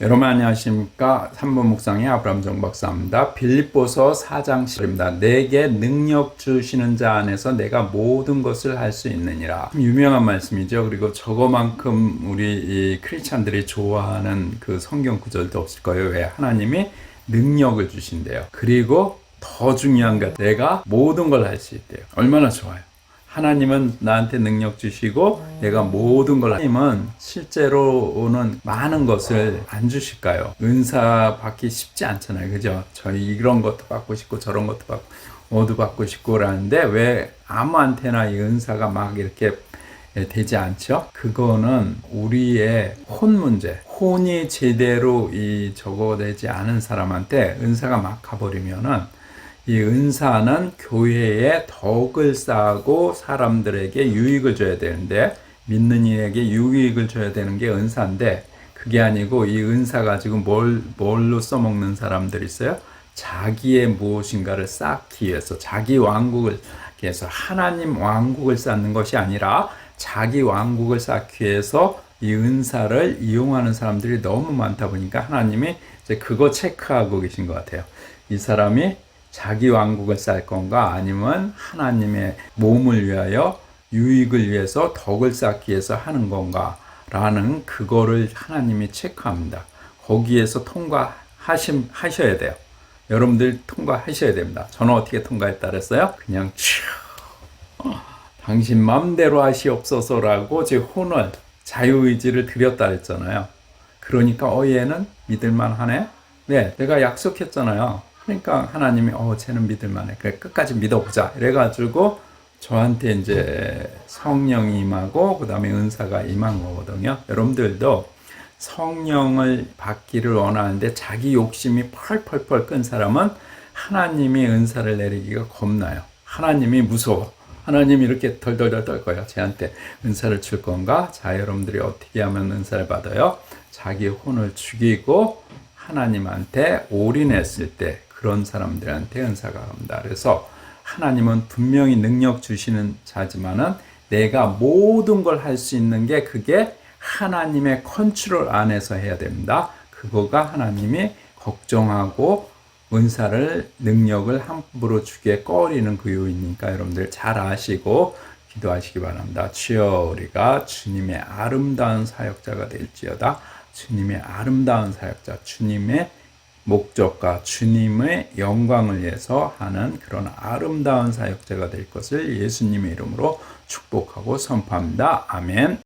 여러분 안녕하십니까? 3번 묵상의 아브람 정박사입니다. 빌립보서 4장 10입니다. 내게 능력 주시는 자 안에서 내가 모든 것을 할 수 있느니라. 유명한 말씀이죠. 그리고 저거만큼 우리 이 크리스찬들이 좋아하는 그 성경 구절도 없을 거예요. 왜? 하나님이 능력을 주신대요. 그리고 더 중요한 것 내가 모든 걸 할 수 있대요. 얼마나 좋아요 하나님은 나한테 능력 주시고 내가 모든 걸 하나님은 실제로는 많은 것을 안 주실까요? 은사 받기 쉽지 않잖아요. 그죠? 저희 이런 것도 받고 싶고 저런 것도 받고 모두 받고 싶고 그러는데 왜 아무한테나 이 은사가 막 이렇게 되지 않죠? 그거는 우리의 혼 문제. 혼이 제대로 이 적어되지 않은 사람한테 은사가 막 가버리면은 이 은사는 교회에 덕을 쌓고 사람들에게 유익을 줘야 되는데 믿는 이에게 유익을 줘야 되는 게 은사인데 그게 아니고 이 은사 가지고 뭘 뭘로 써먹는 사람들 있어요? 자기의 무엇인가를 쌓기 위해서 자기 왕국을 위해서 하나님 왕국을 쌓는 것이 아니라 자기 왕국을 쌓기 위해서 이 은사를 이용하는 사람들이 너무 많다 보니까 하나님이 이제 그거 체크하고 계신 것 같아요. 이 사람이 자기 왕국을 쌓을 건가 아니면 하나님의 몸을 위하여 유익을 위해서 덕을 쌓기 위해서 하는 건가 라는 그거를 하나님이 체크합니다. 거기에서 통과하심 하셔야 돼요. 여러분들 통과하셔야 됩니다. 저는 어떻게 통과했다 그랬어요? 그냥 쭉 당신 마음대로 하시옵소서라고 제 혼을 자유의지를 드렸다 그랬잖아요. 그러니까 어 얘는 믿을만 하네. 네, 내가 약속했잖아요. 그러니까 하나님이 어 쟤는 믿을만해. 그래 끝까지 믿어보자. 이래가지고 저한테 이제 성령이 임하고 그 다음에 은사가 임한 거거든요. 여러분들도 성령을 받기를 원하는데 자기 욕심이 펄펄펄 끈 사람은 하나님이 은사를 내리기가 겁나요. 하나님이 무서워. 하나님이 이렇게 덜덜덜 떨 거예요. 쟤한테 은사를 줄 건가? 자, 여러분들이 어떻게 하면 은사를 받아요? 자기 혼을 죽이고 하나님한테 올인했을 때 그런 사람들한테 은사가 갑니다. 그래서 하나님은 분명히 능력 주시는 자지만은 내가 모든 걸 할 수 있는 게 그게 하나님의 컨트롤 안에서 해야 됩니다. 그거가 하나님이 걱정하고 은사를 능력을 함부로 주게 꺼리는 그 요인이니까 여러분들 잘 아시고 기도하시기 바랍니다. 주여 우리가 주님의 아름다운 사역자가 될지어다. 주님의 아름다운 사역자, 주님의 목적과 주님의 영광을 위해서 하는 그런 아름다운 사역자가 될 것을 예수님의 이름으로 축복하고 선포합니다. 아멘.